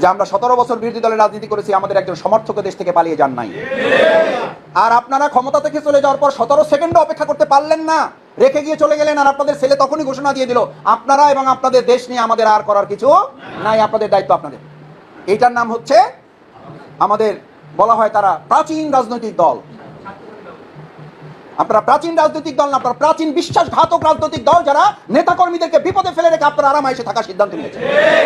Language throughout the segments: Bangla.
যে আমরা সতেরো বছর বিরোধী দলের রাজনীতি করেছি, আমাদের একজন সমর্থক দেশ থেকে পালিয়ে যান নাই। আর আপনারা ক্ষমতা থেকে চলে যাওয়ার পর সতেরো সেকেন্ড অপেক্ষা করতে পারলেন না। রেখে গিয়ে চলে গেলেন আর আপনাদের ছেলে তখনই ঘোষণা দিয়ে দিল, আপনারা এবং আপনাদের দেশ নিয়ে আমাদের আর করার কিছু নাই, আপনাদের দায়িত্ব আপনাদের। এইটার নাম হচ্ছে আমাদের বলা হয় তারা প্রাচীন রাজনৈতিক দল। আপনারা প্রাচীন রাজনৈতিক দল না, আপনারা প্রাচীন বিশ্বাসঘাতক রাজনৈতিক দল যারা নেতাকর্মীদেরকে বিপদে ফেলে রেখে আপনারা আরামে এসে থাকার সিদ্ধান্ত নিয়েছে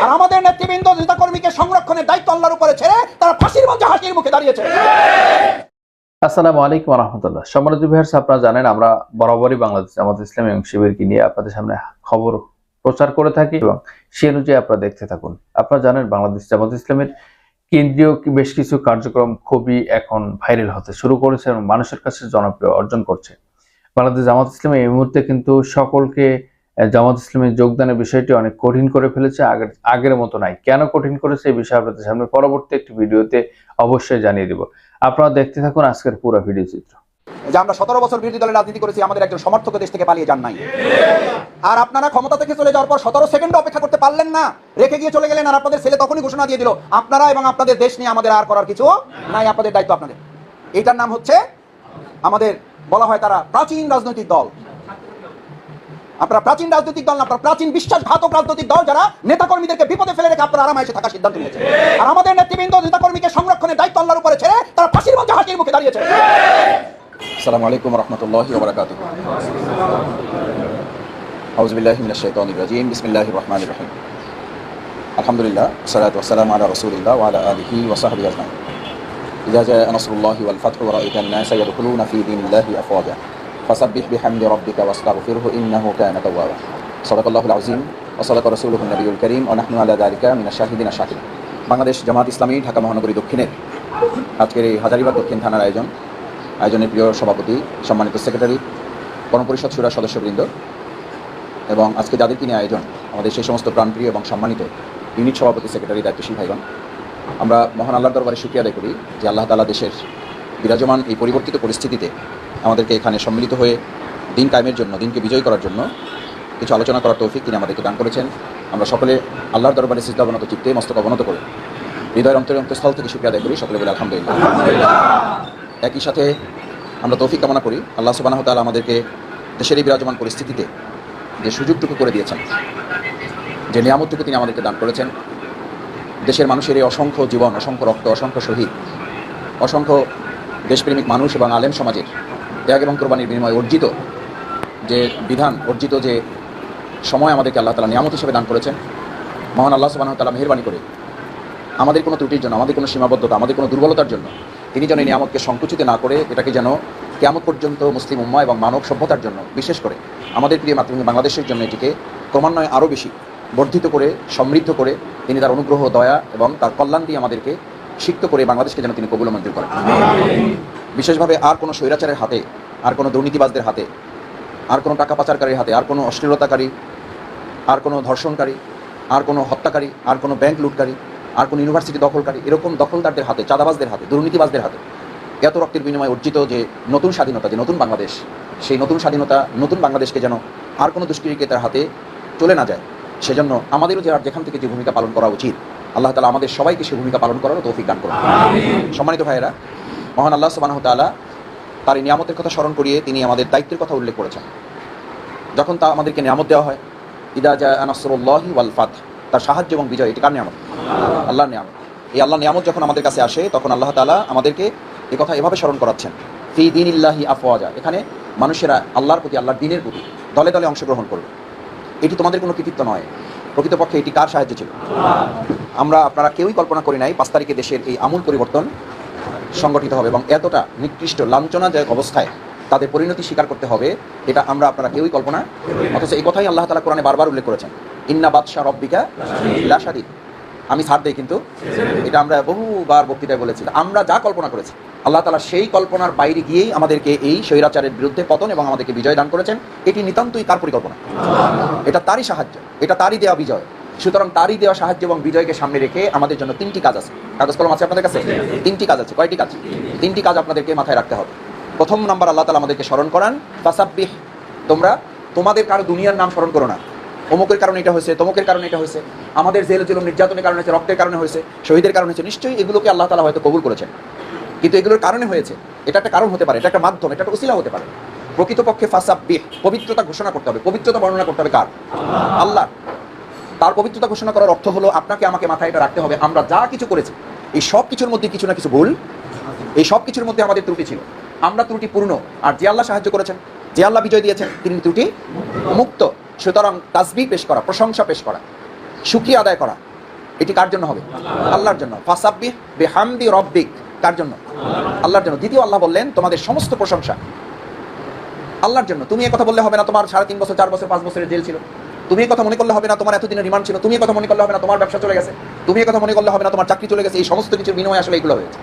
আর আমাদের নেতৃবৃন্দ নেতাকর্মীকে সংরক্ষণের দায়িত্ব আল্লাহর উপরে ছেড়ে তারা ফাঁসির মঞ্চে হাসির মুখে দাঁড়িয়েছে। আসসালামু আলাইকুম রহমতুল্লাহ সম্মানিত বিহার আপনারা জানেন আমরা বরাবরই বাংলাদেশ, আমাদের ইসলামী এবং শিবিরকে নিয়ে আপনাদের সামনে খবর প্রচার করে থাকি এবং সে অনুযায়ী আপনারা দেখতে থাকুন। আপনারা জানেন বাংলাদেশ জামাত ইসলামের কেন্দ্রীয় বেশ কিছু কার্যক্রম খুবই এখন ভাইরাল হতে শুরু করেছে এবং মানুষের কাছে জনপ্রিয় অর্জন করছে। বাংলাদেশ জামাত ইসলামে এই মুহূর্তে কিন্তু সকলকে জামাত ইসলামের যোগদানের বিষয়টি অনেক কঠিন করে ফেলেছে, আগের আগের মতো নাই। কেন কঠিন করেছে এই বিষয়ে আপনাদের সামনে পরবর্তী একটি ভিডিওতে অবশ্যই জানিয়ে দেব। আপনারা দেখতে থাকুন আজকের পুরো ভিডিও চিত্র। যে আমরা সতেরো বছর বিরোধী দলের রাজনীতি করেছি, আমাদের একজন সমর্থক দেশ থেকে পালিয়ে যান নাই। আর আপনারা ক্ষমতা থেকে চলে যাওয়ার পর সতেরো সেকেন্ড অপেক্ষা করতে পারলেন না। রেখে গিয়ে চলে গেলেন আর আপনাদের ছেলে তখনই ঘোষণা দিয়ে দিল, আপনারা এবং আপনাদের দেশ নিয়ে আমাদের আর করার কিছু নাই, আপনাদের দায়িত্ব আপনাদের। এইটার নাম হচ্ছে আমাদের বলা হয় তারা প্রাচীন রাজনৈতিক দল। আপনারা প্রাচীন রাজনৈতিক দল না, আপনারা প্রাচীন বিশ্বাসঘাতক রাজনৈতিক দল যারা নেতাকর্মীদেরকে বিপদে ফেলে রেখে আপনারা আরামে এসে থাকার সিদ্ধান্ত নিয়েছে আর আমাদের নেতৃবৃন্দ, নেতাকর্মীকে সংরক্ষণের দায়িত্ব আল্লাহর উপরে ছেড়ে তারা ফাঁসির মঞ্চে হাসির মুখে দাঁড়িয়েছে। আসসালামু আলাইকুম রহমতুল্লাহি ওবরাকাতুহ আউযুবিল্লাহি মিনাশ শাইতানির রাজিম বিসমিল্লাহির রহমানির রহিম আলহামদুলিল্লাহ সালাতু ওয়াসসালামু আলা রাসূলিল্লাহ ওয়া আলা আলিহি ওয়া সাহবিহি আজমাইন إذا جاء نصر الله والفتح ورأيت الناس يدخلون في دين الله أفواجا فسبح بحمد ربك واستغفره إنه كان توابا صدق الله العظيم وصدق رسوله النبي الكريم ونحن على ذلك من الشاهدين الشاكرين বাংলাদেশ জামাত ইসলামী ঢাকা মহানগরী দক্ষিণের আজকের এই হাজারিবাগ দক্ষিণ থানার আয়োজন আয়োজনের প্রিয় সভাপতি, সম্মানিত সেক্রেটারি, গণপরিষদ সুরা সদস্যবৃন্দ, এবং আজকে যাদের নিয়ে আয়োজন, আমাদের সেই সমস্ত প্রাণপ্রিয় এবং সম্মানিত ইউনিট সভাপতি, সেক্রেটারি, দায়িত্বশীল ভাইগণ, আমরা মহান আল্লাহর দরবারে শুক্রিয়া আদায় করি যে আল্লাহ তালা দেশের বিরাজমান এই পরিবর্তিত পরিস্থিতিতে আমাদেরকে এখানে সম্মিলিত হয়ে দিন কায়েমের জন্য, দিনকে বিজয় করার জন্য কিছু আলোচনা করার তৌফিক তিনি আমাদেরকে দান করেছেন। আমরা সকলে আল্লাহর দরবারে সিদ্ধাবনত চিত্তে, মস্তক অবনত করে হৃদয়ের অন্তরের অন্তঃস্থল থেকে শুক্রিয়া আদায় করি। সকলে বলে আলহামদুলিল্লাহ। একই সাথে আমরা তৌফিক কামনা করি। আল্লাহ সুবাহ তালা আমাদেরকে দেশের এই বিরাজমান পরিস্থিতিতে যে সুযোগটুকু করে দিয়েছেন, যে নিয়ামতটুকু তিনি আমাদেরকে দান করেছেন। দেশের মানুষের এই অসংখ্য জীবন, অসংখ্য রক্ত, অসংখ্য শহীদ, অসংখ্য দেশপ্রেমিক মানুষ এবং আলেম সমাজের ত্যাগ এবং কোরবানির বিনিময়ে অর্জিত যে বিধান, অর্জিত যে সময় আমাদেরকে আল্লাহ তালা নিয়ামত হিসেবে দান করেছেন। মহান আল্লাহ সুবাহ তালা মেহরবানি করে আমাদের কোনো ত্রুটির জন্য, আমাদের কোনো সীমাবদ্ধতা, আমাদের কোনো দুর্বলতার জন্য তিনি যেন এই নিয়ামতকে সংকুচিত না করে এটাকে যেন কেমন পর্যন্ত মুসলিম উম্মা এবং মানব সভ্যতার জন্য, বিশেষ করে আমাদের প্রিয় মাতৃভূমি বাংলাদেশের জন্য এটিকে ক্রমান্বয়ে আরও বেশি বর্ধিত করে, সমৃদ্ধ করে তিনি তার অনুগ্রহ, দয়া এবং তার কল্যাণ দিয়ে আমাদেরকে সিক্ত করে বাংলাদেশকে যেন তিনি কবুল মঞ্জুর করেন। বিশেষভাবে আর কোনো স্বৈরাচারের হাতে, আর কোনো দুর্নীতিবাজদের হাতে, আর কোনো টাকা পাচারকারীর হাতে, আর কোনো অশ্লীলতাকারী, আর কোনো ধর্ষণকারী, আর কোনো হত্যাকারী, আর কোনো ব্যাংক লুটকারী আর কোনো ইউনিভার্সিটি দখলকারী এরকম দখলদারদের হাতে চাঁদাবাজদের হাতে দুর্নীতিবাজদের হাতে এত রক্তের বিনিময়ে অর্জিত যে নতুন স্বাধীনতা যে নতুন বাংলাদেশ সেই নতুন স্বাধীনতা নতুন বাংলাদেশকে যেন আর কোনো দুষ্কৃতিকেতার হাতে চলে না যায় সেজন্য আমাদেরও যে আর যেখান থেকে যে ভূমিকা পালন করা উচিত আল্লাহ তালা আমাদের সবাইকে সেই ভূমিকা পালন করারও তৌফিক দান করুন। সম্মানিত ভাইয়েরা মহান আল্লাহ সুবাহ তালা তার এই নিয়ামতের কথা স্মরণ করিয়ে তিনি আমাদের দায়িত্বের কথা উল্লেখ করেছেন। যখন তা আমাদেরকে নিয়ামত দেওয়া হয় ইদা জা আনাসরুল্লাহি ওয়াল ফাত তার সাহায্য এবং বিজয় এটি কার নিয়ামত? আল্লাহর নিয়ামত। এই আল্লাহ নিয়ামত যখন আমাদের কাছে আসে, তখন আল্লাহ তালা আমাদেরকে এ কথা এভাবে স্মরণ করাচ্ছেন। ফি দিন ইল্লাহি আফওয়াজা। এখানে মানুষেরা আল্লাহর প্রতি, আল্লাহর দিনের প্রতি দলে দলে অংশগ্রহণ করবে। এটি তোমাদের কোনো কৃতিত্ব নয়। প্রকৃতপক্ষে এটি কার সাহায্য ছিল? আমরা, আপনারা কেউই কল্পনা করি নাই পাঁচ তারিখে দেশের এই আমূল পরিবর্তন সংগঠিত হবে এবং এতটা নিকৃষ্ট, লাঞ্ছনাদায়ক অবস্থায় তাদের পরিণতি স্বীকার করতে হবে, এটা আমরা, আপনারা কেউই কল্পনা অথচ এই কথাই আল্লাহ তালা কোরআনে বারবার উল্লেখ করেছেন। ইন্না বাদশাহ রব্বিকা লাশাদিদ। আমি ছাড় দেই কিন্তু। এটা আমরা বহুবার বক্তৃতায় বলেছি। আমরা যা কল্পনা করেছি, আল্লাহ তালা সেই কল্পনার বাইরে গিয়েই আমাদেরকে এই স্বৈরাচারের বিরুদ্ধে পতন এবং আমাদেরকে বিজয় দান করেছেন। এটি নিতান্তই তার পরিকল্পনা। এটা তারই সাহায্য, এটা তারই দেওয়া বিজয়। সুতরাং তারই দেওয়া সাহায্য এবং বিজয়কে সামনে রেখে আমাদের জন্য তিনটি কাজ আছে। কাগজ কলম আছে আপনাদের কাছে? তিনটি কাজ আছে। কয়টি কাজ? তিনটি কাজ আপনাদেরকে মাথায় রাখতে হবে। প্রথম নাম্বার, আল্লাহ তালা আমাদেরকে স্মরণ করান তোমরা তোমাদের কারও দুনিয়ার নাম স্মরণ করো না। অমুকের কারণে এটা হয়েছে, তমুকের কারণে এটা হয়েছে, আমাদের জেল জুলুম নির্যাতনের কারণে হয়েছে, রক্তের কারণে হয়েছে, শহীদের কারণে হয়েছে, নিশ্চয়ই এগুলোকে আল্লাহ তালা হয়তো কবুল করেছেন। কিন্তু এগুলোর কারণে হয়েছে, এটা একটা কারণ হতে পারে, এটা একটা মাধ্যম, এটা একটা উসিলা হতে পারে। প্রকৃতপক্ষে ফাঁসা ফাসাব্বিহ পবিত্রতা ঘোষণা করতে হবে, পবিত্রতা বর্ণনা করতে হবে কার? আল্লাহ তার পবিত্রতা ঘোষণা করার অর্থ হলো আপনাকে আমাকে মাথায় এটা রাখতে হবে, আমরা যা কিছু করেছি, এই সব কিছুর মধ্যে কিছু না কিছু ভুল, এই সব কিছুর মধ্যে আমাদের ত্রুটি ছিল। আমরা ত্রুটি ত্রুটিপূর্ণ আর যে আল্লাহ সাহায্য করেছেন, যে আল্লাহ বিজয় দিয়েছেন, তিনি ত্রুটি মুক্ত। সুতরাং তাসবি পেশ করা, প্রশংসা পেশ করা, সুখী আদায় করা, এটি কার জন্য হবে? আল্লাহর জন্য। ফাসাব্বি বেহামদি রব্বিক, কার জন্য? আল্লাহর জন্য। দ্বিতীয় আল্লাহ বললেন, তোমাদের সমস্ত প্রশংসা। আল্লাহর জন্য। তুমি কথা বললে হবে না তোমার সাড়ে তিন বছর, চার বছর, পাঁচ বছরের জেল ছিল। তুমি কথা মনে করলে হবে না তোমার এতদিনের রিমান্ড ছিল। তুমি কথা মনে করলে হবে না তোমার ব্যবসা চলে গেছে। তুমি কথা মনে করলে হবে না তোমার চাকরি চলে গেছে। এই সমস্ত কিছুর বিনিময়ে আসলে এগুলো হয়েছে।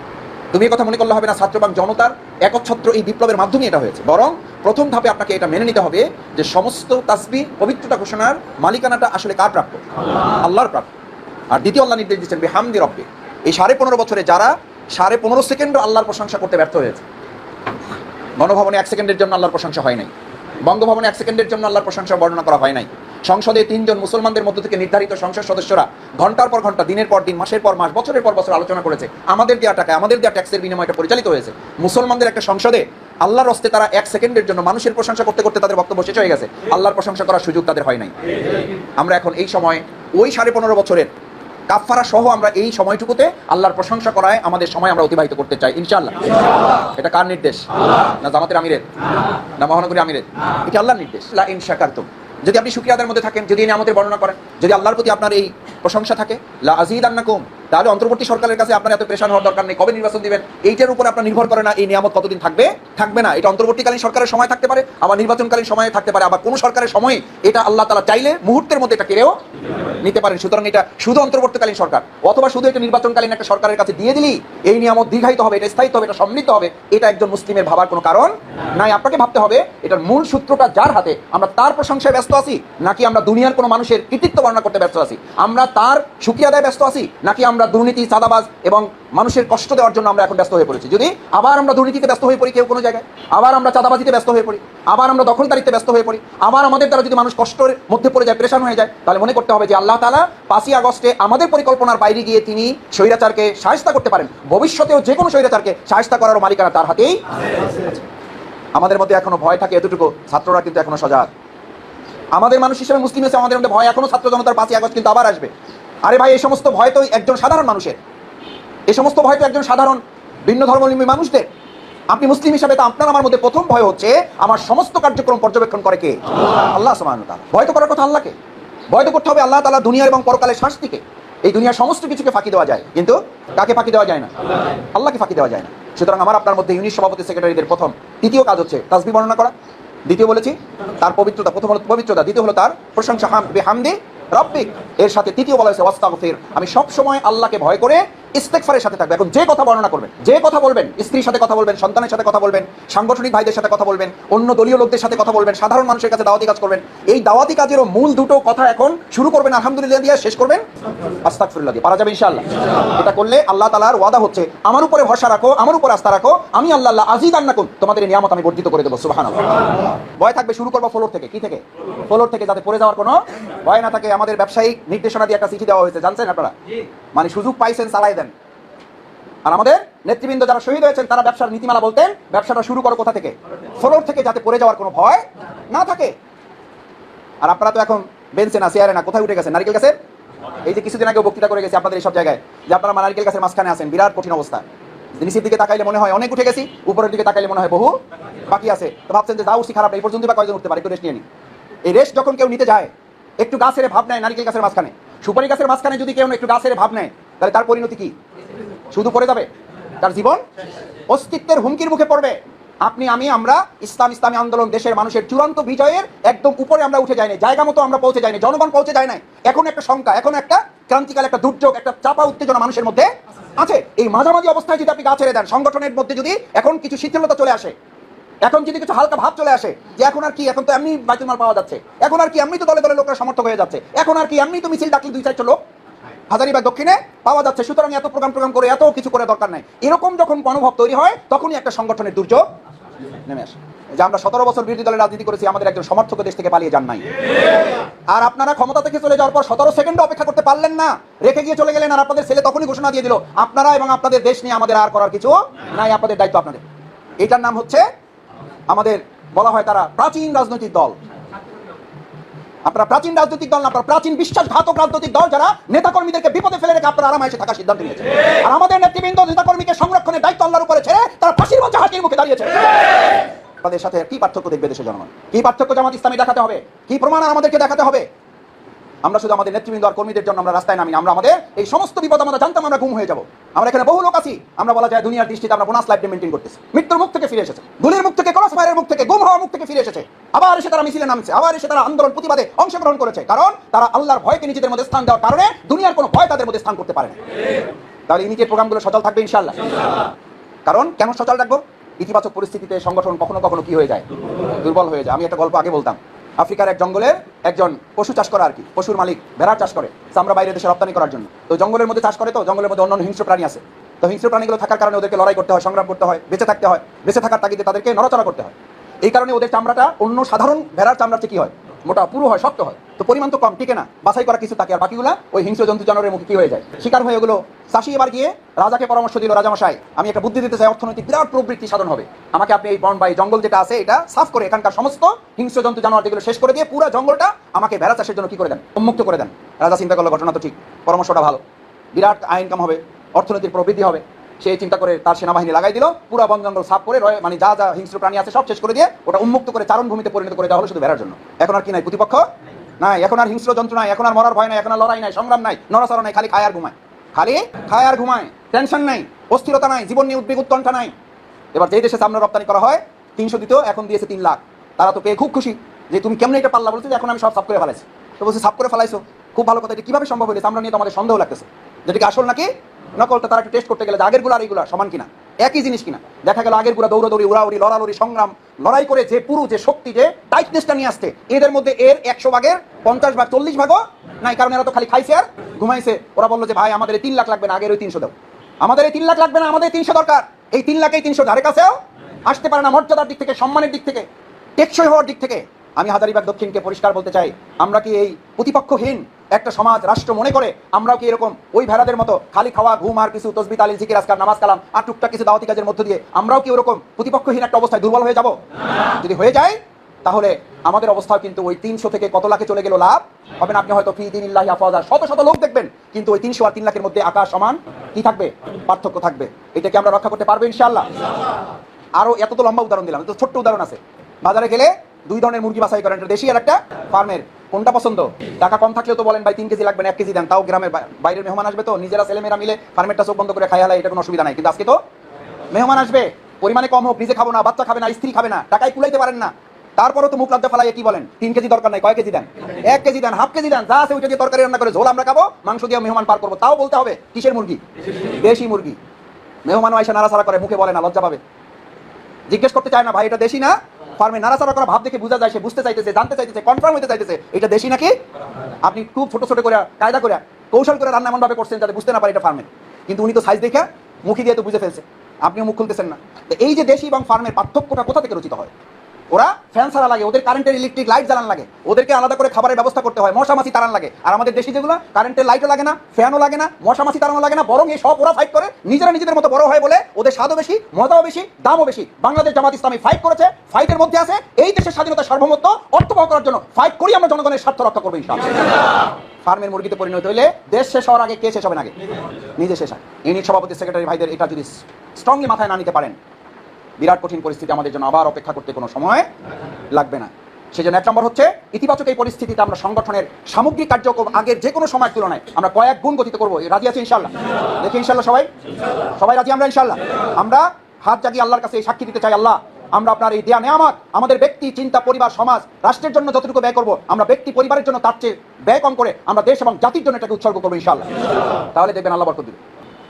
তুমি কথা মনে করলে হবে না ছাত্র জনতার একচ্ছত্র এই বিপ্লবের মাধ্যমে এটা হয়েছে। বরং প্রথম ধাপে আপনাকে এটা মেনে নিতে হবে যে সমস্ত তাসবি পবিত্রতা ঘোষণার মালিকানাটা আসলে কার প্রাপ্য? আল্লাহর প্রাপ্য। আর দ্বিতীয় আল্লাহ নির্দেশ দিচ্ছেন বেহামদি রব্বে। এই সাড়ে পনেরো বছরে যারা সাড়ে পনেরো সেকেন্ড আল্লাহর প্রশংসা করতে ব্যর্থ হয়েছে গণভবনে এক সেকেন্ডের জন্য আল্লাহর প্রশংসা হয় নাই, বঙ্গভবনে এক সেকেন্ডের জন্য আল্লাহর প্রশংসা বর্ণনা করা হয় নাই, সংসদে তিনজন মুসলমানদের মধ্য থেকে নির্ধারিত সংসদ সদস্যরা ঘণ্টার পর ঘণ্টা, দিনের পর দিন, মাসের পর মাস, বছরের পর বছর আলোচনা করেছে। আমাদের দেওয়া টাকা আমাদের দেওয়া ট্যাক্সের বিনিময়ে এটা পরিচালিত হয়েছে। মুসলমানদের একটা সংসদে আল্লাহর রস্তে তারা এক সেকেন্ডের জন্য মানুষের প্রশংসা করতে করতে তাদের বক্তব্য শেষ হয়ে গেছে। আল্লাহর প্রশংসা করার সুযোগ তাদের হয় নাই। আমরা এখন এই সময়, ওই সাড়ে পনেরো বছরের কাফারা সহ আমরা এই সময়টুকুতে আল্লাহর প্রশংসা করায় আমাদের সময় আমরা অতিবাহিত করতে চাই, ইনশাআল্লাহ। এটা কার নির্দেশ? না জামাতের আমিরের? না মহানগরী আমিরের? এটা আল্লাহর নির্দেশ। লা ইন শাকারতুম। যদি আপনি শুক্রিয়াদের মধ্যে থাকেন, যদি নিয়ামতের বর্ণনা করেন, যদি আল্লাহর প্রতি আপনার এই প্রশংসা থাকে, লা আজিদ আন্নাকুম তাহলে অন্তর্বর্তী সরকারের কাছে আপনার এত পেশান হওয়ার দরকার নেই। কবে নির্বাচন দিবেন? এইটার উপর আপনার নির্ভর করে না এই নিয়ামত কতদিন থাকবে? থাকবে না। এটা অন্তর্বর্তীকালীন সরকারের সময় থাকতে পারে, আবার নির্বাচনকালীন সময়ে থাকতে পারে। আবার কোনো সরকারের সময় এটা আল্লাহ তালা চাইলে মুহূর্তের মধ্যে এটা কেড়েও নিতে পারেন। সুতরাং এটা শুধু অন্তর্বর্তীকালীন সরকার। অথবা শুধু এটা নির্বাচনকালীন একটা সরকারের কাছে দিয়ে দিলি এই নিয়ামত দীর্ঘায়িত হবে, এটা স্থায়িত্ব হবে, এটা সমৃদ্ধ হবে, এটা একজন মুসলিমের ভাবার কোনো কারণ নাই। আপনাকে ভাবতে হবে, এটার মূল সূত্রটা যার হাতে? আমরা তার প্রশংসায় ব্যস্ত আছি, নাকি আমরা দুনিয়ার কোনো মানুষের কৃতিত্ব বর্ণনা করতে ব্যস্ত আছি? আমরা তার সুখী আদায় ব্যস্ত আছি, নাকি আমরা দুর্নীতি, চাঁদাবাজ এবং মানুষের কষ্ট দেওয়ার জন্য আমরা এখন ব্যস্ত হয়ে পড়েছি। যদি আবার আমরা দুর্নীতিতে ব্যস্ত হয়ে পড়ি কেউ কোনো জায়গায়, আবার আমরা চাঁদাবাজিতে ব্যস্ত হয়ে পড়ি, আবার আমরা দখলদারিতে ব্যস্ত হয়ে পড়ি, আবার আমাদের দ্বারা যদি মানুষ কষ্টের মধ্যে পড়ে যায়, প্রেশান হয়ে যায়, তাহলে মনে করতে হবে যে আল্লাহ তালা পাঁচই আগস্টে আমাদের পরিকল্পনার বাইরে গিয়ে তিনি স্বৈরাচারকে সাহায্য করতে পারেন। ভবিষ্যতেও যে কোনো স্বৈরাচারকে সাহায্য করার মালিকানা তার হাতেই। আমাদের মধ্যে এখনও ভয় থাকে এতটুকু, ছাত্ররা কিন্তু এখনও সজাগ। আমাদের মানুষ হিসেবে মুসলিম হিসেবে আমাদের মধ্যে ভয়। এখনও ছাত্র জনতার পাঁচই আগস্ট কিন্তু আবার আসবে। আরে ভাই, এই সমস্ত ভয় তো একজন সাধারণ মানুষের। এই সমস্ত ভয় তো একজন সাধারণ ভিন্ন ধর্মলিম্বী মানুষদের। আপনি মুসলিম হিসাবে তো আপনার আমার মধ্যে প্রথম ভয় হচ্ছে, আমার সমস্ত কার্যক্রম পর্যবেক্ষণ করে কে? আল্লাহ ভয় তো করার কথা আল্লাহকে। ভয় তো করতে হবে আল্লাহ তালা দুনিয়ার এবং পরকালের শাস্তিকে। এই দুনিয়ার সমস্ত কিছুকে ফাঁকি দেওয়া যায়। কিন্তু কাকে ফাঁকি দেওয়া যায় না? আল্লাহকে ফাঁকি দেওয়া যায় না। সুতরাং আমার আপনার মধ্যে ইউনিট সভাপতি সেক্রেটারিদের প্রথম, তৃতীয় কাজ হচ্ছে তাসবি বর্ণনা করা। দ্বিতীয় বলেছি, তার পবিত্রতা, প্রথম হলো পবিত্রতা, দ্বিতীয় হলো তার প্রশংসা। হাম বেহামদি রব্বিক এর সাথে তৃতীয় বলা হয়েছে ওয়াস্তাগফির। আমি সব সময় আল্লাহকে ভয় করে ইস্তেকফারের সাথে থাকবে। এখন যে কথা বর্ণনা করবেন, যে কথা বলবেন, স্ত্রীর সাথে কথা বলবেন, সন্তানের সাথে কথা বলবেন, সাংগঠনিক ভাইদের সাথে কথা বলবেন, অন্য দলীয় লোকদের সাথে কথা বলবেন, সাধারণ মানুষের কাছে দাওয়াতি কাজ করবেন, এই দাওয়াতি কাজেরও মূল দুটো কথা এখন শুরু করবেন, আলহামদুলিল্লাহ দিয়ে শেষ করবেন। আস্তাগফিরুল্লাহ দিয়ে, পারা যাবে ইনশাআল্লাহ। এটা করলে আল্লাহ তাআলার ওয়াদা হচ্ছে, আমার উপরে ভরসা রাখো, আমার উপর আস্থা রাখো, আমি আল্লাহ আল্লাহ আজিদ আন্নাকুম তোমাদের নিয়ামত আমি বর্ধিত করে দেবো, সুবহানাল্লাহ। ভয় থাকবে শুরু করব ফ্লোর থেকে, কি থেকে? ফ্লোর থেকে যাতে পড়ে যাওয়ার কোনো ভয় না থাকে, আমাদের ব্যবসায়িক নির্দেশনা দিয়ে একটা চিঠি দেওয়া হয়েছে, জানছেন আপনারা? মানে সুযোগ পাইছেন, চালাই আর আমাদের নেতৃবৃন্দ যারা শহীদ হয়েছেন, তারা ব্যবসার নীতিমালা বলতেন, ব্যবসাটা শুরু করো কোথা থেকে? ফ্লোর থেকে যাতে পড়ে যাওয়ার কোনো ভয় না থাকে। আর আপনারা তো এখন বেঞ্চে না, চেয়ারে না, কোথায় উঠে গেছেন? নারিকেল গাছের? এই যে কিছুদিন আগে বক্তৃতা করে গেছি আপনাদের এইসব জায়গায়, যে আপনারা নারিকেল গাছের মাঝখানে আছেন, বিরাট কঠিন অবস্থা। নিচের দিকে তাকাইলে মনে হয় অনেক উঠে গেছি, উপরের দিকে তাকাইলে মনে হয় বহু বাকি আছে। তো ভাবছেন যে উঠছি খারাপ এই পর্যন্ত বা কয়জন উঠতে পারে? একটু রেস্ট নিয়ে নিই এই রেস্ট যখন কেউ নিতে যায়, একটু গাছের ভাব নেয় নারিকেল গাছের মাঝখানে। সুপারি গাছের মাঝখানে যদি কেউ একটু গাছের ভাব নেয়, তাহলে তার পরিণতি কি? শুধু পড়ে যাবে? তার জীবন? অস্তিত্বের হুমকির মুখে পড়বে। আপনি, আমি, আমরা, ইসলাম, ইসলামী আন্দোলন দেশের মানুষের চূড়ান্ত বিজয়ের একদম উপরে আমরা উঠে যাইনি। জায়গা মতো আমরা পৌঁছে যাইনি। জনগণ পৌঁছে যায় নাই। এখন একটা শঙ্কা, এখন একটা ক্রান্তিকাল, একটা দুর্যোগ, একটা চাপা, উত্তেজনা মানুষের মধ্যে আছে। এই মাঝামাঝি অবস্থায় যদি আপনি গা দেন, সংগঠনের মধ্যে যদি এখন কিছু শিথিলতা চলে আসে, এখন যদি কিছু হালকা ভাব চলে আসে যে এখন আর কি, এখন তো এমনি বাইতুল মাল পাওয়া যাচ্ছে। এখন আর কি, এমনি তো দলে দলে লোকের সমর্থক হয়ে যাচ্ছে। এখন আর কি, এমনি তো মিছিল ডাকলে দুই চারটা লোক হাজারিবাগ দক্ষিণে পাওয়া যাচ্ছে। সুতরাং এত প্রোগ্রাম প্রোগ্রাম করে, এত কিছু করে দরকার নাই। এরকম যখন মনোভাব তৈরি হয়, তখনই একটা সংগঠনের দুর্যোগ নেমে আসে। যে আমরা সতেরো বছর বিরোধী দলের রাজনীতি করেছি, আমাদের একজন সমর্থক দেশ থেকে পালিয়ে যান নাই। আর আপনারা ক্ষমতা থেকে চলে যাওয়ার পর সতেরো সেকেন্ড অপেক্ষা করতে পারলেন না। রেখে গিয়ে চলে গেলেন আর আপনাদের ছেলে তখনই ঘোষণা দিয়ে দিল, আপনারা এবং আপনাদের দেশ নিয়ে আমাদের আর করার কিছু নাই, আপনাদের দায়িত্ব আপনাদের। এটার নাম হচ্ছে, আমাদের বলা হয় তারা প্রাচীন রাজনৈতিক দল। আপনারা প্রাচীন রাজনৈতিক দল না আপনারা প্রাচীন বিশ্বাসঘাতক রাজনৈতিক দল যারা নেতাকর্মীদেরকে বিপদে ফেলে রেখে আপনারা আরামে এসে থাকার সিদ্ধান্ত নিয়েছে আর আমাদের নেতৃবৃন্দ নেতাকর্মীকে সংরক্ষণের দায়িত্ব আল্লাহর উপরে ছেড়ে তারা ফাঁসির মঞ্চে হাসির মুখে দাঁড়িয়েছে। তাদের সাথে কি পার্থক্য দেখবে দেশের জনগণ? কি পার্থক্য জামাত ইসলামী দেখাতে হবে? কি প্রমাণ আমাদেরকে দেখাতে হবে? আমরা শুধু আমাদের নেতৃবৃন্দ আর কর্মীদের জন্য আমরা রাস্তায় নামি আমরা আমাদের এই সমস্ত বিপদ আমরা জানতাম, আমরা গুম হয়ে যাব। আমরা এখানে বহু লোক আছি। আমরা বলা যায় দুনিয়ার দৃষ্টিতে আমরা বোনাস লাইফ মেনটেন করতেছি। মৃত্যুর মুখ থেকে ফিরে এসেছে। গুলির মুখ থেকে ক্রস ফায়ারের মুখ থেকে, গুম হওয়ার মুখ থেকে ফিরে এসেছে। আবার এসে তারা মিছিলে নামছে, আবার এসে তারা আন্দোলন প্রতিবাদে অংশগ্রহণ করেছে। কারণ তারা আল্লাহর ভয়কে নিজেদের মধ্যে স্থান দেওয়ার কারণে দুনিয়ার কোনো ভয় তাদের মধ্যে স্থান করতে পারে না। তাহলে ইমিডিয়েট প্রোগ্রামগুলো সচল থাকবে ইনশাল্লাহ কারণ কেন সচল রাখব? ইতিবাচক পরিস্থিতিতে সংগঠন কখনো কখনো কি হয়ে যায়? দুর্বল হয়ে যায়। আমি একটা গল্প আগে বলতাম। আফ্রিকার এক জঙ্গলের একজন পশু চাষ করে আর কি, পশুর মালিক, ভেড়ার চাষ করে চামড়া বাইরে দেশে রপ্তানি করার জন্য। তো জঙ্গলের মধ্যে চাষ করে তো, জঙ্গলের মধ্যে অন্যান্য হিংস্র প্রাণী আছে। তো হিংস্র প্রাণীগুলো থাকার কারণে ওদেরকে লড়াই করতে হয়, সংগ্রাম করতে হয়, বেঁচে থাকতে হয়। বেঁচে থাকার তাগিদে তাদেরকে নড়াচড়া করতে হয়। এই কারণে ওদের চামড়াটা অন্য সাধারণ ভেড়ার চামড়ার চেয়ে কি হয়? মোটা পুরো হয়, শক্ত হয়। তো পরিমাণ তো কম টিকে না? বাছাই করা কিছু থাকে আর বাকিগুলা, ওই হিংস্র জন্তু জানোয়ারের মুখে কি হয়ে যায়? শিকার হয়ে ওগুলো চাষি এবার গিয়ে রাজাকে পরামর্শ দিল, রাজামশাই, আমি একটা বুদ্ধি দিতে চাই, অর্থনৈতিক বিরাট প্রবৃত্তি সাধন হবে। আমাকে আপনি এই বন বা এই জঙ্গল যেটা আছে, এটা সাফ করে, এখানকার সমস্ত হিংস্র জন্তু জানোয়ার যেগুলো শেষ করে দিয়ে পুরো জঙ্গলটা আমাকে ভেড়া চাষের জন্য কি করে দেন? উন্মুক্ত করে দেন। রাজা চিন্তা করল, ঘটনা তো ঠিক, পরামর্শটা ভালো। বিরাট আইনকাম হবে, অর্থনৈতিক প্রবৃদ্ধি হবে। সে চিন্তা করে তার সেনাবাহিনী লাগাই দিল, পুরো বন জঙ্গল সাফ করে মানে যা যা হিংস্র প্রাণী আছে সব শেষ করে দিয়ে ওটা উন্মুক্ত করে চারণ ভূমিতে পরিণত করে দেওয়া হলো শুধু ভেড়ার জন্য। এখন আর কি নাই, প্রতিপক্ষ নাই, এখন আর হিংস্র জন্তু নাই, এখন আর মরার ভয় নাই, এখন আর লড়াই নাই, সংগ্রাম নাই, নড়াচড়া নাই, খালি খায় আর ঘুমায়। খালি খায় আর ঘুমায়, টেনশন নাই, অস্থিরতা নাই, জীবন নিয়ে উদ্বেগ উৎকণ্ঠা নাই। এবার যেই দেশে সামনে রপ্তানি করা হয়, তিনশো দিত এখন দিয়েছে তিন লাখ। তারা তো পেয়ে খুব খুশি যে তুমি কেমন এটা পাল্লা বলছো যে এখন আমি সব সাফ করে ফেলাইছি। তো বলছি, সাফ করে ফেলাইছো? খুব ভালো কথা, এটা কীভাবে সম্ভব হয়েছে আমরা নিয়ে তো আমাদের সন্দেহ লাগতেছে। যেটা কি আসল নাকি নকলটা তারা একটু টেস্ট করতে গেলে যে আগেরগুলো আর এইগুলো সমান কিনা, একই জিনিস কিনা। দেখা গেল আগেরগুলা দৌড়াদৌড়ি, উড়াউড়ি, লড়ালড়ি, সংগ্রাম, লড়াই করে যে পুরো যে শক্তি, যে টাইটনেসটা নিয়ে আসতে এদের মধ্যে এর একশো ভাগের পঞ্চাশ ভাগ, চল্লিশ ভাগও নাই, কারণ এরা তো খালি খাইছে আর ঘুমাইছে। ওরা বলল যে, ভাই, আমাদের এই তিন লাখ লাগবে না, আগের ওই তিনশো দাও। আমাদের এই তিন লাখ লাগবে না, আমাদের তিনশো দরকার। এই তিন লাখ এই তিনশো ধারে কাছেও আসতে পারে না, মর্যাদার দিক থেকে, সম্মানের দিক থেকে, টেকসই হওয়ার দিক থেকে। আমি হাজারিবাগ দক্ষিণকে পরিষ্কার বলতে চাই, আমরা কি এই প্রতিপক্ষহীন একটা সমাজ, রাষ্ট্র মনে করে আমরাও কি এরকম ওই ভেড়াদের মতো খালি খাওয়া, ঘুম আর কিছু তসবি তালিল জিকির আজকার নামাজ কালাম আর টুকটাক কিছু দাওয়াতি কাজের মধ্য দিয়ে আমরাও কি ওরকম প্রতিপক্ষহীন একটা অবস্থায় দুর্বল হয়ে যাব? যদি হয়ে যায়, তাহলে আমাদের অবস্থাও কিন্তু ওই তিনশো থেকে কত লাখে চলে গেল লাভ? হবে আপনি হয়তো ফি দিন ইল্লাহি আফওয়াজা, শত শত লোক দেখবেন, কিন্তু ওই তিনশো আর তিন লাখের মধ্যে আকাশ, সমান কি থাকবে? পার্থক্য থাকবে। এটাকে আমরা রক্ষা করতে পারব ইনশাআল্লাহ। আরও এত তো লম্বা উদাহরণ দিলাম তো ছোট্ট উদাহরণ আছে। বাজারে গেলে দুই ধরনের মুরগি বাছাই করেন, একটা দেশি আর একটা ফার্মের কোনটা পছন্দ? টাকা কম থাকলেও তো বলেন ভাই, তিন কেজি লাগবে এক কেজি দেন। তাও গ্রামের বাইরের মেহমান আসবে তো, নিজেরা ছেলেমেয়েরা মিলে ফার্মেরটা চোখ বন্ধ করে খাই হালাই, এটা কোনো অসুবিধা নাই। কিন্তু আজকে তো মেহমান আসবে, পরিমাণে কম হোক, নিজে খাব না, বাচ্চা খাবে না, স্ত্রী খাবে না, টাকায় কুলাইতে পারেন না। তারপরও তো মুখ লজ্জা ফেলাইয়ে কি বলেন? তিন কেজি দরকার নাই, কয় কেজি দেন? এক কেজি দেন, হাফ কেজি দেন, যা আছে ওইটা দিয়ে তরকারি রান্না করে ঝোল আমরা খাব, মাংস দিয়ে মেহমান পার করব। তাও বলতে হবে, কিসের মুরগি? দেশি মুরগি। মেহমান আয়সা নাড়াচাড়া করে, মুখে বলে না, লজ্জা পাবে। জিজ্ঞেস করতে চায় না, ভাই, এটা দেশি না? ফার্মে নাড়াচাড়া করা, ভাব দেখে বোঝা যায়, সে বুঝতে চাইতেছে, জানতে চাইতেছে কনফার্ম হতে চাইতেছে। এটা দেশি নাকি? আপনি খুব ছোট ছোট করে কায়দা করে কৌশল করে রান্না এমনভাবে করছেন যাতে বুঝতে না পারে এটা ফার্মে। কিন্তু উনি তো সাইজ দেখে মুখে দিয়ে তো বুঝে ফেলছে। আপনিও মুখ খুলতেছেন না। তো এই যে দেশি এবং ফার্মের পার্থক্যটা কোথা থেকে রচিত হয়? ওরা ফ্যান ছাড়া লাগে, ওদের কারেন্টের ইলেকট্রিক লাইট জ্বালান লাগে, ওদেরকে আলাদা করে খাবারের ব্যবস্থা করতে হয় মশা মাছি তাড়ান লাগে। আর আমাদের দেশি যেগুলো কারেন্টের লাইটও লাগে না ফ্যানও লাগে না মশা মাছি তাড়ানো লাগে না, বরং এই সব ওরা ফাইট করে, নিজেরা নিজেদের মতো বড় হয় বলে ওদের স্বাদও বেশি, মজাও বেশি, দামও বেশি। বাংলাদেশ জামাত ইসলামী ফাইট করেছে ফাইটের মধ্যে আছে, এই দেশের স্বাধীনতা সার্বভৌমত্ব অর্থবহ করার জন্য ফাইট করি, আমরা জনগণের স্বার্থ রক্ষা করব ইনশাআল্লাহ। ফার্মের মুরগিতে পরিণত হইলে দেশ শেষ হওয়ার আগে কে শেষ হবে না আগে? নিজে শেষ হয়। ইউনিট সভাপতি সেক্রেটারি ভাইদের এটা যদি স্ট্রংলি মাথায় না নিতে পারেন বিরাট কঠিন পরিস্থিতি আমাদের জন্য আবার অপেক্ষা করতে কোনো সময় লাগবে না। সেজন্য এক নম্বর হচ্ছে, ইতিবাচক এই পরিস্থিতিতে আমরা সংগঠনের সামগ্রিক কার্যক্রম আগের যে কোনো সময়ের তুলনায় আমরা কয়েক গুণ গতিতে করব। রাজি আছে ইনশাল্লাহ দেখি ইনশাল্লাহ সবাই? সবাই রাজি আমরা ইনশাল্লাহ আমরা হাত জাগিয়ে আল্লাহর কাছে এই সাক্ষী দিতে চাই আল্লাহ। আমরা আপনার এই দেয়া নেয়ামত, আমাদের ব্যক্তি, চিন্তা, পরিবার, সমাজ, রাষ্ট্রের জন্য যতটুকু ব্যয় করব, আমরা ব্যক্তি, পরিবারের জন্য তার চেয়ে ব্যয় কম করে আমরা দেশ এবং জাতির জন্য এটাকে উৎসর্গ করব ইনশাল্লাহ তাহলে দেখবেন আল্লাহ বরকত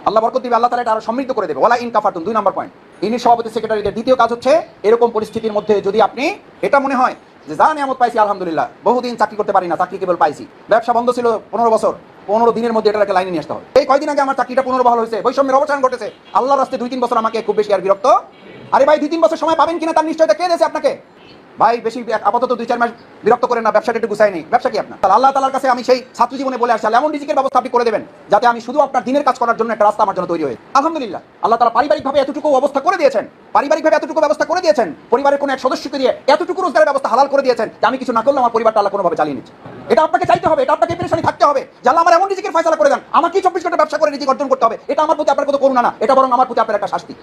আল্লাহ বরকত দিবে, আল্লাহ তালা এটা আরও সমৃদ্ধ করে দেবে। ওলা ইন কাফাতুন দুই নম্বর পয়েন্ট ইনি সভাপতি, সেক্রেটারিদের দ্বিতীয় কাজ হচ্ছে, এরকম পরিস্থিতির মধ্যে যদি আপনি, এটা মনে হয় যে যা নিয়ামত পাইছি, আলহামদুলিল্লাহ, বহুদিন চাকরি করতে পারি না, চাকরি কেবল পাইছি। ব্যবসা বন্ধ ছিল পনেরো বছর, পনেরো দিনের মধ্যে এটাকে লাইনে নিয়ে আসতে হবে। এই কয়দিন আগে আমার চাকরিটা পুনর্বহাল হয়েছে, বৈষম্যের অবসান ঘটেছে। আল্লাহ রাস্তে দুই তিন বছর আমাকে খুব বেশি আর বিরক্ত। আরে ভাই দুই তিন বছর সময় পাবেন কিনা তার নিশ্চয়তা কে দিয়েছে আপনাকে? ভাই, বেশি আপাতত দুই, চার মাস বিরক্ত করেন না, ব্যবসাটা একটু গুছাই নেই। ব্যবসা কি আপনার? তাহলে আল্লাহ তালার কাছে আমি সেই ছাত্র জীবনে বলে আসছি এমন রিজিকের ব্যবস্থা আপনি করে দেবেন, যাতে আমি শুধু আপনার দিনের কাজ করার জন্য একটা রাস্তা আমার জন্য তৈরি হয়ে আলহামদুলিল্লাহ, আল্লাহ তালা পারিবারিকভাবে এতটুকু অবস্থা করে দিয়েছেন, পারিবারিকভাবে এতটুকু ব্যবস্থা করে দিয়েছেন, পরিবারের কোনো এক সদস্যকে দিয়ে এতটুকু রোজগারের ব্যবস্থা হালাল করে দিয়েছেন, যে আমি কিছু না করলে আমার পরিবারটা আল্লাহ কোনোভাবে চালিয়ে নিচ্ছে। এটা আপনাকে চাইতে হবে, এটা আপনাকে পেরেশানি থাকতে হবে, যে আমার এমন রিজিকের ফয়সালা করে দেন আমাকে চব্বিশ ঘণ্টা ব্যবসা করে রিজিক অর্জন করতে হবে? এটা আমার প্রতি আপনার কোনো করুণা না, এটা বরং আমার প্রতি আপনার একটা শাস্তি।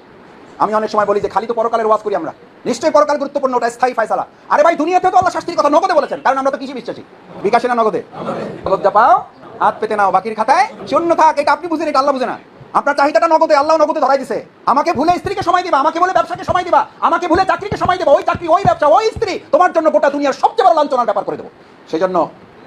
আমি অনেক সময় বলি যে, খালি তো পরকালের ওয়াজ করি আমরা। নিশ্চয়ই পরকাল গুরুত্বপূর্ণ, ওটা স্থায়ী ফয়সালা। আরে ভাই দুনিয়াতে তো আল্লাহ শাস্তির কথা নগদে বলেছেন, কারণ আমরা তো কৃষি বিশ্বাসী। বিকাশে না নগদে? লজ্জা পাও? হাত পেতে নাও, বাকির খাতায়। শূন্য থাক, এটা আপনি বুঝেন, এটা আল্লাহ বুঝে না। আপনার চাহিদাটা নগদে, আল্লাহ নগদে ধরাই দিছে। আমাকে ভুলে স্ত্রীকে সময় দিবা, আমাকে বলে ব্যবসাকে সময় দিবা, আমাকে ভুলে চাকরিকে সময় দেবো, ওই চাকরি, ওই ব্যবসা, ওই স্ত্রী, তোমার জন্য গোটা দুনিয়ার সবচেয়ে বড় লাঞ্ছনার ব্যাপার করে দেবো। সেই জন্য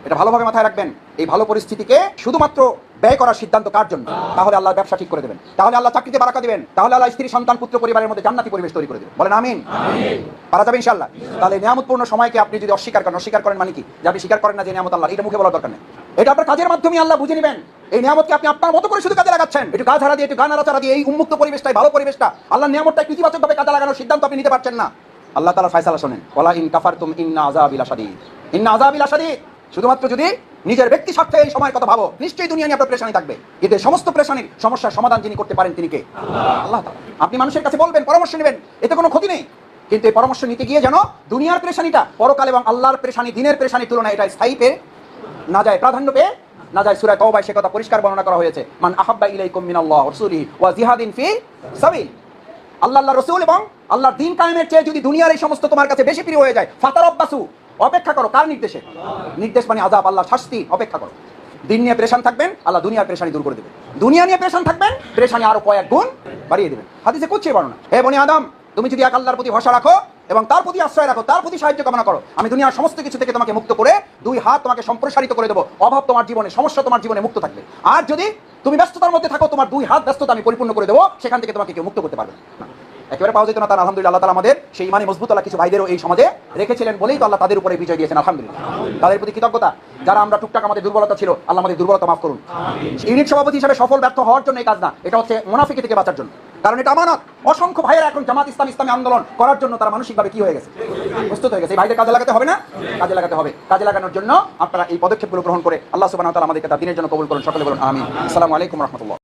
এটা ভালোভাবে মাথায় রাখবেন, এই ভালো পরিস্থিতিকে শুধুমাত্র ব্যয় করার সিদ্ধান্ত কার জন্য? তাহলে আল্লাহ ব্যবসা ঠিক করে দেবেন। তাহলে আল্লাহ চাকরিতে বারাকা দিবেন। তাহলে আল্লাহ স্ত্রী সন্তান পুত্র পরিবারের মধ্যে জান্নাতি পরিবেশ তৈরি করে দেবেন। বলেন আমিন। পারা যাবে ইনশাল্লাহ তাহলে নিয়ামতপূর্ণ সময়কে আপনি যদি অস্বীকার করেন অস্বীকার করেন মানে কি? যে আপনি স্বীকার করেন না যে নিয়ামত আল্লাহ এটা মুখে বলার দরকার নেই। এটা আপনার কাজের মাধ্যমে আল্লাহ বুঝে নেবেন। এই নিয়ামতকে আপনি আপনার মতো করে শুধু কাজে লাগাচ্ছেন। একটু গাছ হারা দিয়ে একটু গান আড়াচাড়া দিয়ে এই উন্মুক্ত পরিবেশটাই ভালো পরিবেশটা আল্লাহ নিয়ামতটা ইতিবাচকভাবে কাজে লাগানোর সিদ্ধান্ত আপনি নিতে পারছেন না। আল্লাহ তালা ফয়সালা শোনেন। ওলা ইন কাফার তুম ইন্না আজাবিল আসাদিদ ইন্না আজাবিল আসাদিদ শুধুমাত্র যদি নিজের ব্যক্তি স্বার্থে এই সময়ের কথা ভাবো, নিশ্চয়ই দুনিয়া নিয়ে আপনার প্রেশানি থাকবে। এই সমস্ত প্রেশানির সমস্যার সমাধান যিনি করতে পারেন তিনি কে? আল্লাহ আপনি মানুষের কাছে বলবেন, পরামর্শ নেবেন, এতে কোনো ক্ষতি নেই। কিন্তু এই পরামর্শ নিতে গিয়ে যেন দুনিয়ার প্রেশানিটা পরকাল এবং আল্লাহর প্রেশানি, দিনের প্রেশানির তুলনায় এটা স্থায়ী পেয়ে না যায়, প্রাধান্য পেয়ে না যায় সূরা তওবায় সে কথা পরিষ্কার বর্ণনা করা হয়েছে। মান আহাব্বা ইলাইকুম মিনাল্লাহ রাসূলিহি ওয়া জিহাদিন ফি সাবিল। আল্লাহ আল্লাহ রসুল এবং আল্লাহর দিন কায়েমের চেয়ে যদি দুনিয়ার এই সমস্ত তোমার কাছে বেশি প্রিয় হয়ে যায় ফাতার অব্বাসু অপেক্ষা করো, কার নির্দেশে? নির্দেশ মানে আজাব আল্লাহ শাস্তি, অপেক্ষা করো। দিন নিয়ে প্রেশান থাকবেন, আল্লাহ দুনিয়ার প্রেশানি দূর করে দেবেন। দুনিয়া নিয়ে প্রেশান থাকবেন, প্রেশানি আরও কয়েক গুণ বাড়িয়ে দেবেন। হাদিসে কুচ্ছে বর্ণনা, হে বনি আদম, তুমি যদি এক আল্লাহর প্রতি ভরসা রাখো এবং তার প্রতি আশ্রয় রাখো, তার প্রতি সাহায্য কামনা করো, আমি দুনিয়ার সমস্ত কিছু থেকে তোমাকে মুক্ত করে দুই হাত তোমাকে সম্প্রসারিত করে দেবো। অভাব তোমার জীবনে, সমস্যা তোমার জীবনে মুক্ত থাকবে। আর যদি তুমি ব্যস্ততার মধ্যে থাকো, তোমার দুই হাত ব্যস্ততা আমি পরিপূর্ণ করে দেবো, সেখান থেকে তোমাকে কেউ মুক্ত করতে পারবে না। একেবারে পাওয়া যেত না, তার আলহামদুলিল্লাহ আল্লাহ তাআলা আমাদের সেই ইমানি মজবুত আল্লাহ কিছু ভাইদেরও এই সমাজে রেখেছিলেন বলেই তো আল্লাহ তাদের উপরে বিজয় দিয়েছেন, আলহামদুলিল্লাহ। তাদের প্রতি কৃতজ্ঞতা। যারা আমরা টুকটাক আমাদের দুর্বলতা ছিল, আল্লাহ আমাদের দুর্বলতা মাফ করুন। ইউনিট সভাপতি হিসেবে সফল ব্যর্থ হওয়ার জন্য এই কাজ না এটা হচ্ছে মুনাফিকি থেকে বাঁচার জন্য। কারণ এটা আমানত। অসংখ্য ভাইয়েরা এখন জামাত ইসলাম, ইসলামী আন্দোলন করার জন্য তারা মানসিকভাবে কি হয়ে গেছে? প্রস্তুত হয়ে গেছে। ভাইদের কাজে লাগাতে হবে না? কাজে লাগাতে হবে। কাজে লাগানোর জন্য আপনারা এই পদক্ষেপগুলো গ্রহণ করে আল্লাহ ওয়া আমাদেরকে তার দিনের জন্য কবুল করুন। সকলে বলুন, আমিন। আসসালামু আলাইকুম রহমতুল্লাহ।